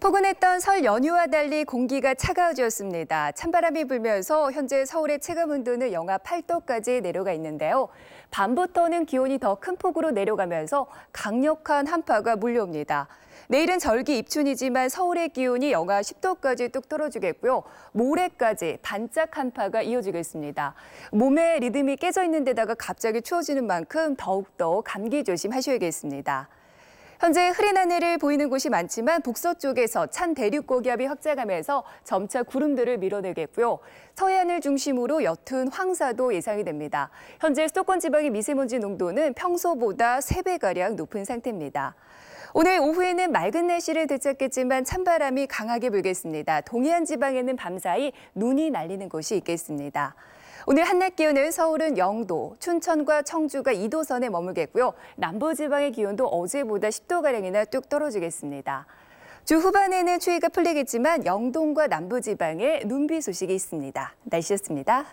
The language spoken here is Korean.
포근했던 설 연휴와 달리 공기가 차가워졌습니다. 찬바람이 불면서 현재 서울의 체감 온도는 영하 8도까지 내려가 있는데요. 밤부터는 기온이 더 큰 폭으로 내려가면서 강력한 한파가 몰려옵니다. 내일은 절기 입춘이지만 서울의 기온이 영하 10도까지 뚝 떨어지겠고요. 모레까지 반짝 한파가 이어지겠습니다. 몸의 리듬이 깨져 있는 데다가 갑자기 추워지는 만큼 더욱더 감기 조심하셔야겠습니다. 현재 흐린 하늘을 보이는 곳이 많지만 북서쪽에서 찬 대륙 고기압이 확장하면서 점차 구름들을 밀어내겠고요. 서해안을 중심으로 옅은 황사도 예상이 됩니다. 현재 수도권 지방의 미세먼지 농도는 평소보다 3배가량 높은 상태입니다. 오늘 오후에는 맑은 날씨를 되찾겠지만 찬바람이 강하게 불겠습니다. 동해안 지방에는 밤사이 눈이 날리는 곳이 있겠습니다. 오늘 한낮 기온은 서울은 0도, 춘천과 청주가 2도 선에 머물겠고요. 남부지방의 기온도 어제보다 10도가량이나 뚝 떨어지겠습니다. 주 후반에는 추위가 풀리겠지만 영동과 남부지방에 눈비 소식이 있습니다. 날씨였습니다.